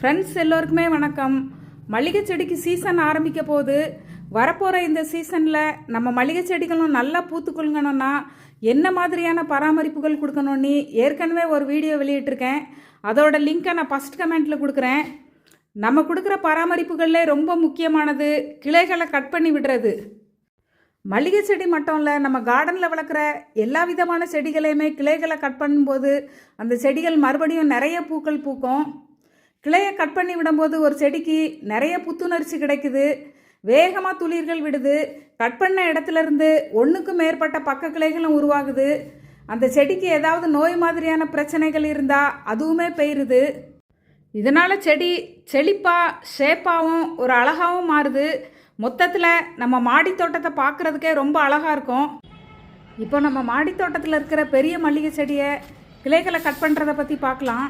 Friends எல்லோருக்குமே வணக்கம். மளிகை செடிக்கு சீசன் ஆரம்பிக்க போகுது. வரப்போகிற இந்த சீசனில் நம்ம மளிகை செடிகளும் நல்லா பூத்து குலுங்கணும்னா என்ன மாதிரியான பராமரிப்புகள் கொடுக்கணும்னு ஏற்கனவே ஒரு வீடியோ வெளியிட்டிருக்கேன். அதோட லிங்க்கை நான் ஃபஸ்ட் கமெண்ட்டில் கொடுக்குறேன். நம்ம கொடுக்குற பராமரிப்புகளில் ரொம்ப முக்கியமானது கிளைகளை கட் பண்ணி விடுறது. மளிகை செடி மட்டும் இல்லை நம்ம கார்டனில் வளர்க்குற எல்லா விதமான செடிகளையுமே கிளைகளை கட் பண்ணும்போது அந்த செடிகள் மறுபடியும் நிறைய பூக்கள் பூக்கும். கிளையை கட் பண்ணி விடும்போது ஒரு செடிக்கு நிறைய புத்துணர்ச்சி கிடைக்குது. வேகமாக துளிர்கள் விடுது. கட் பண்ண இடத்துல இருந்து மேற்பட்ட பக்க கிளைகளும் உருவாகுது. அந்த செடிக்கு ஏதாவது நோய் மாதிரியான பிரச்சனைகள் இருந்தால் அதுவுமே பெயருது இதனால் செடி செழிப்பாக ஷேப்பாகவும் ஒரு அழகாகவும் மாறுது. மொத்தத்தில் நம்ம மாடி தோட்டத்தை பார்க்குறதுக்கே ரொம்ப அழகாக இருக்கும். இப்போ நம்ம மாடி தோட்டத்தில் இருக்கிற பெரிய மல்லிகை செடியை கிளைகளை கட் பண்ணுறதை பற்றி பார்க்கலாம்.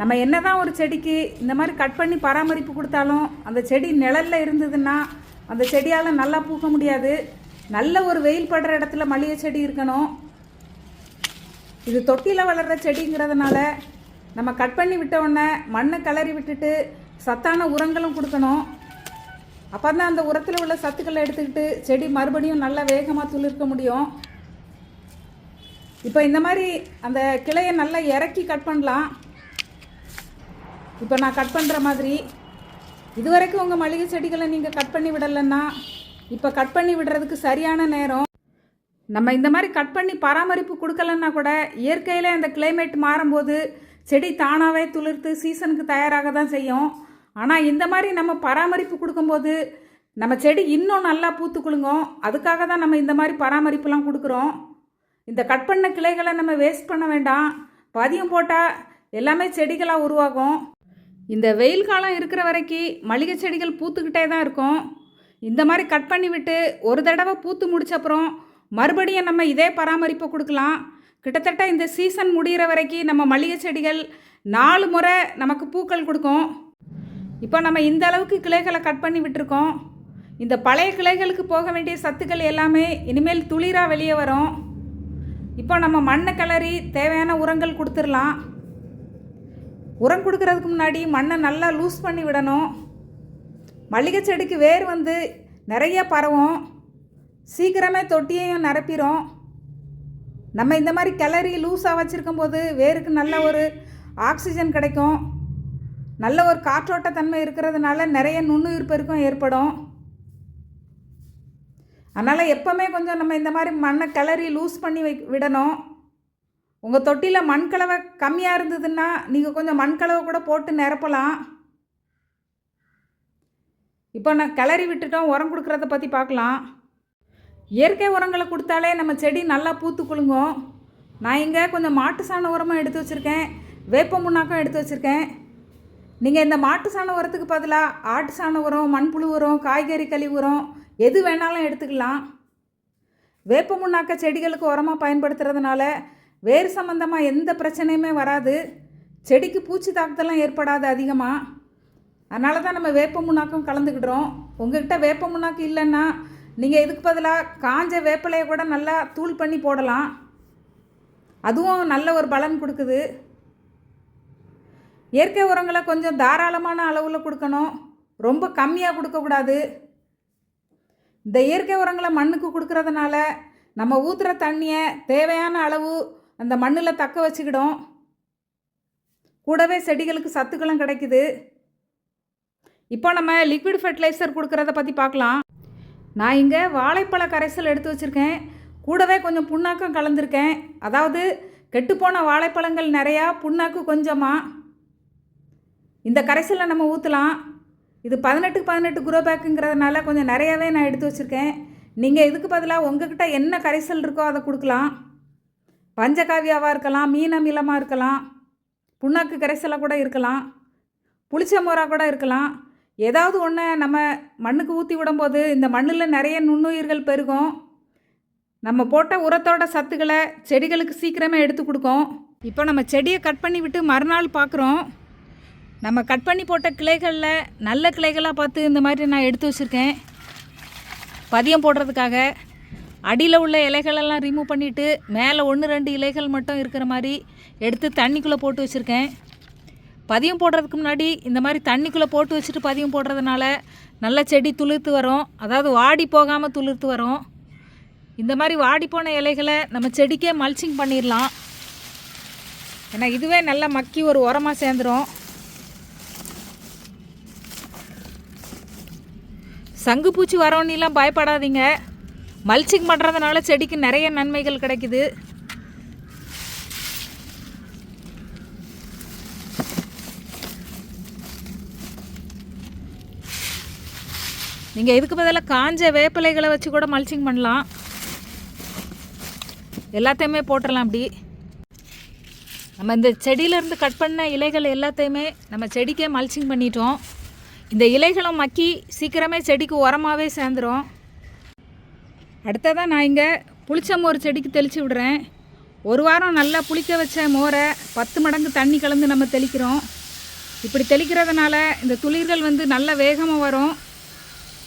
நம்ம என்ன தான் ஒரு செடிக்கு இந்த மாதிரி கட் பண்ணி பராமரிப்பு கொடுத்தாலும் அந்த செடி நிழலில் இருந்ததுன்னா அந்த செடியால் நல்லா பூக்க முடியாது. நல்ல ஒரு வெயில் படுற இடத்துல மளிகை செடி இருக்கணும். இது தொட்டியில் வளர்கிற செடிங்கிறதுனால நம்ம கட் பண்ணி விட்ட உடனே மண்ணை கிளறி விட்டுட்டு சத்தான உரங்களும் கொடுக்கணும். அப்போ தான் அந்த உரத்தில் உள்ள சத்துக்களை எடுத்துக்கிட்டு செடி மறுபடியும் நல்லா வேகமாக துளிர்க்க முடியும். இப்போ இந்த மாதிரி அந்த கிளையை நல்லா இறக்கி கட் பண்ணலாம். இப்போ நான் கட் பண்ணுற மாதிரி இதுவரைக்கும் உங்கள் மளிகை செடிகளை நீங்கள் கட் பண்ணி விடலைன்னா இப்போ கட் பண்ணி விடுறதுக்கு சரியான நேரம். நம்ம இந்த மாதிரி கட் பண்ணி பராமரிப்பு கொடுக்கலன்னா கூட இயற்கையில் அந்த கிளைமேட் மாறும்போது செடி தானாகவே துளிர்த்து சீசனுக்கு தயாராக தான் செய்யும். ஆனால் இந்த மாதிரி நம்ம பராமரிப்பு கொடுக்கும்போது நம்ம செடி இன்னும் நல்லா பூத்து குலுங்கும். அதுக்காக தான் நம்ம இந்த மாதிரி பராமரிப்புலாம் கொடுக்குறோம். இந்த கட் பண்ண கிளைகளை நம்ம வேஸ்ட் பண்ண வேண்டாம். பதியம் போட்டால் எல்லாமே செடிகளாக உருவாகும். இந்த வெயில் காலம் இருக்கிற வரைக்கும் மளிகை செடிகள் பூத்துக்கிட்டே தான் இருக்கும். இந்த மாதிரி கட் பண்ணி விட்டு ஒரு தடவை பூத்து முடிச்சப்புறம் மறுபடியும் நம்ம இதே பராமரிப்பை கொடுக்கலாம். கிட்டத்தட்ட இந்த சீசன் முடிகிற வரைக்கும் நம்ம மளிகை செடிகள் நாலு முறை நமக்கு பூக்கள் கொடுக்கும். இப்போ நம்ம இந்த அளவுக்கு கிளைகளை கட் பண்ணி விட்டுருக்கோம். இந்த பழைய கிளைகளுக்கு போக வேண்டிய சத்துக்கள் எல்லாமே இனிமேல் துளிராக வெளியே வரும். இப்போ நம்ம மண்ணை கிளறி தேவையான உரங்கள் கொடுத்துடலாம். உரம் கொடுக்கறதுக்கு முன்னாடி மண்ணை நல்லா லூஸ் பண்ணி விடணும். மல்லிகை செடிக்கு வேர் வந்து நிறைய பரவும். சீக்கிரமே தொட்டியையும் நிரப்பிடும் நம்ம இந்த மாதிரி கிளறி லூஸாக வச்சுருக்கும் போது வேருக்கு நல்ல ஒரு ஆக்சிஜன் கிடைக்கும். நல்ல ஒரு காற்றோட்ட தன்மை இருக்கிறதுனால நிறைய நுண்ணுயிர் பெருக்கம் ஏற்படும். அதனால் எப்போவுமே கொஞ்சம் நம்ம இந்த மாதிரி மண்ணை கிளறி லூஸ் பண்ணி வை விடணும். உங்கள் தொட்டியில் மண்கலவை கம்மியாக இருந்ததுன்னா நீங்கள் கொஞ்சம் மண்கலவை கூட போட்டு நிரப்பலாம். இப்போ நான் கிளறி விட்டுட்டோம் உரம் கொடுக்குறத பற்றி பார்க்கலாம். இயற்கை உரங்களை கொடுத்தாலே நம்ம செடி நல்லா பூத்து குலுங்கும். நான் இங்கே கொஞ்சம் மாட்டு சாண உரமும் எடுத்து வச்சுருக்கேன் வேப்ப முன்னாக்கம் எடுத்து வச்சுருக்கேன். நீங்கள் இந்த மாட்டு சாண உரத்துக்கு பதிலாக ஆட்டு சாண உரம் மண்புழு உரம் காய்கறி கழிவு உரம் எது வேணாலும் எடுத்துக்கலாம். வேப்ப முன்னாக்க செடிகளுக்கு உரமாக பயன்படுத்துறதுனால வேறு சம்மந்தமாக எந்த பிரச்சனையுமே வராது. செடிக்கு பூச்சி தாக்குதலாம் ஏற்படாது அதிகமாக அதனால தான் நம்ம வேப்ப முன்னாக்கும் கலந்துக்கிடுறோம். உங்ககிட்ட வேப்ப முன்னாக்கு இல்லைன்னா நீங்கள் இதுக்கு பதிலாக காஞ்ச வேப்பிலையை கூட நல்லா தூள் பண்ணி போடலாம். அதுவும் நல்ல ஒரு பலன் கொடுக்குது. இயற்கை உரங்களை கொஞ்சம் தாராளமான அளவில் கொடுக்கணும். ரொம்ப கம்மியாக கொடுக்கக்கூடாது இந்த இயற்கை உரங்களை மண்ணுக்கு கொடுக்கறதுனால நம்ம ஊற்றுற தண்ணியை தேவையான அளவு அந்த மண்ணில் தக்க வச்சுக்கிடும். கூடவே செடிகளுக்கு சத்துக்களும் கிடைக்குது. இப்போ நம்ம லிக்விட் ஃபெர்டிலைசர் கொடுக்குறத பற்றி பார்க்கலாம். நான் இங்கே வாழைப்பழ கரைசல் எடுத்து வச்சுருக்கேன். கூடவே கொஞ்சம் புண்ணாக்கம் கலந்துருக்கேன். அதாவது கெட்டுப்போன வாழைப்பழங்கள் நிறையா புண்ணாக்கு கொஞ்சமாக இந்த கரைசலை நம்ம ஊற்றலாம் இது பதினெட்டுக்கு பதினெட்டு குரோ பேக்குங்கிறதுனால கொஞ்சம் நிறையாவே நான் எடுத்து வச்சுருக்கேன். நீங்கள் இதுக்கு பதிலாக உங்ககிட்ட என்ன கரைசல் இருக்கோ அதை கொடுக்கலாம். பஞ்சகாவியாவாக இருக்கலாம் மீன் அமிலமாக இருக்கலாம் புண்ணாக்கு கரைசலாக கூட இருக்கலாம் புளிச்ச மோரா கூட இருக்கலாம். ஏதாவது ஒன்று நம்ம மண்ணுக்கு ஊற்றி விடும்போது இந்த மண்ணில் நிறைய நுண்ணுயிர்கள் பெருகும். நம்ம போட்ட உரத்தோட சத்துக்களை செடிகளுக்கு சீக்கிரமே எடுத்து கொடுக்கும். இப்போ நம்ம செடியை கட் பண்ணி விட்டு மறுநாள் பார்க்குறோம் நம்ம கட் பண்ணி போட்ட கிளைகளில் நல்ல கிளைகளாக பார்த்து இந்த மாதிரி நான் எடுத்து வச்சுருக்கேன். பதியம் போடுறதுக்காக. அடியில் உள்ள இலைகளெல்லாம் ரிமூவ் பண்ணிவிட்டு மேலே ஒன்று ரெண்டு இலைகள் மட்டும் இருக்கிற மாதிரி எடுத்து தண்ணிக்குள்ளே போட்டு வச்சுருக்கேன். பதியம் போடுறதுக்கு முன்னாடி இந்த மாதிரி தண்ணிக்குள்ளே போட்டு வச்சுட்டு பதியம் போடுறதுனால நல்ல செடி துளிர்த்து வரும். அதாவது வாடி போகாமல் துளிர்த்து வரும். இந்த மாதிரி வாடி போன இலைகளை நம்ம செடிக்கே மல்ச்சிங் பண்ணிடலாம் ஏன்னா இதுவே நல்லா மக்கி ஒரு உரமாக சேர்ந்துரும். சங்குப்பூச்சி வரோன்னுலாம் பயப்படாதீங்க. மல்ச்சிங் பண்ணுறதுனால செடிக்கு நிறைய நன்மைகள் கிடைக்குது. நீங்கள் இதுக்கு பதிலாக காஞ்ச வேப்பிலைகளை வச்சு கூட மல்ச்சிங் பண்ணலாம். எல்லாத்தையுமே போட்டுடலாம் அப்படி. நம்ம இந்த செடியிலேருந்து கட் பண்ண இலைகள் எல்லாத்தையுமே நம்ம செடிக்கே மல்ச்சிங் பண்ணிட்டோம். இந்த இலைகளும் மக்கி சீக்கிரமே செடிக்கு உரமாகவே சேர்ந்துரும். அடுத்ததாக நான் இங்கே புளிச்ச மோர் செடிக்கு தெளித்து விடுறேன். ஒரு வாரம் நல்லா புளிக்க வச்ச மோரை பத்து மடங்கு தண்ணி கலந்து நம்ம தெளிக்கிறோம். இப்படி தெளிக்கிறதுனால இந்த துளிர்கள் வந்து நல்ல வேகமாக வரும்.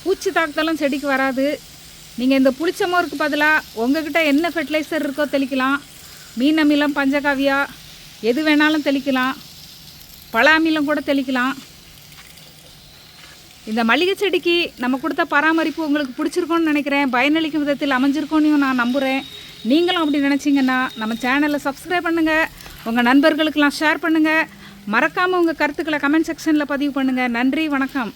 பூச்சி தாக்குதலும் செடிக்கு வராது. நீங்கள் இந்த புளிச்ச மோருக்கு பதிலாக உங்ககிட்ட என்ன ஃபெர்டிலைசர் இருக்கோ தெளிக்கலாம். மீன் அமிலம் பஞ்சகாவியா எது வேணாலும் தெளிக்கலாம். பழ அமிலம் கூட தெளிக்கலாம். இந்த மல்லிகை செடிக்கு நம்ம கொடுத்த பராமரிப்பு உங்களுக்கு பிடிச்சிருக்கோன்னு நினைக்கிறேன். பயனளிக்கும் விதத்தில் அமைஞ்சிருக்கோன்னு நான் நம்புகிறேன் நீங்களும் அப்படி நினச்சிங்கன்னா நம்ம சேனலை சப்ஸ்கிரைப் பண்ணுங்கள் உங்கள் நண்பர்களுக்கெல்லாம் ஷேர் பண்ணுங்கள் மறக்காமல் உங்கள் கருத்துக்களை கமெண்ட் செக்ஷனில் பதிவு பண்ணுங்கள் நன்றி வணக்கம்.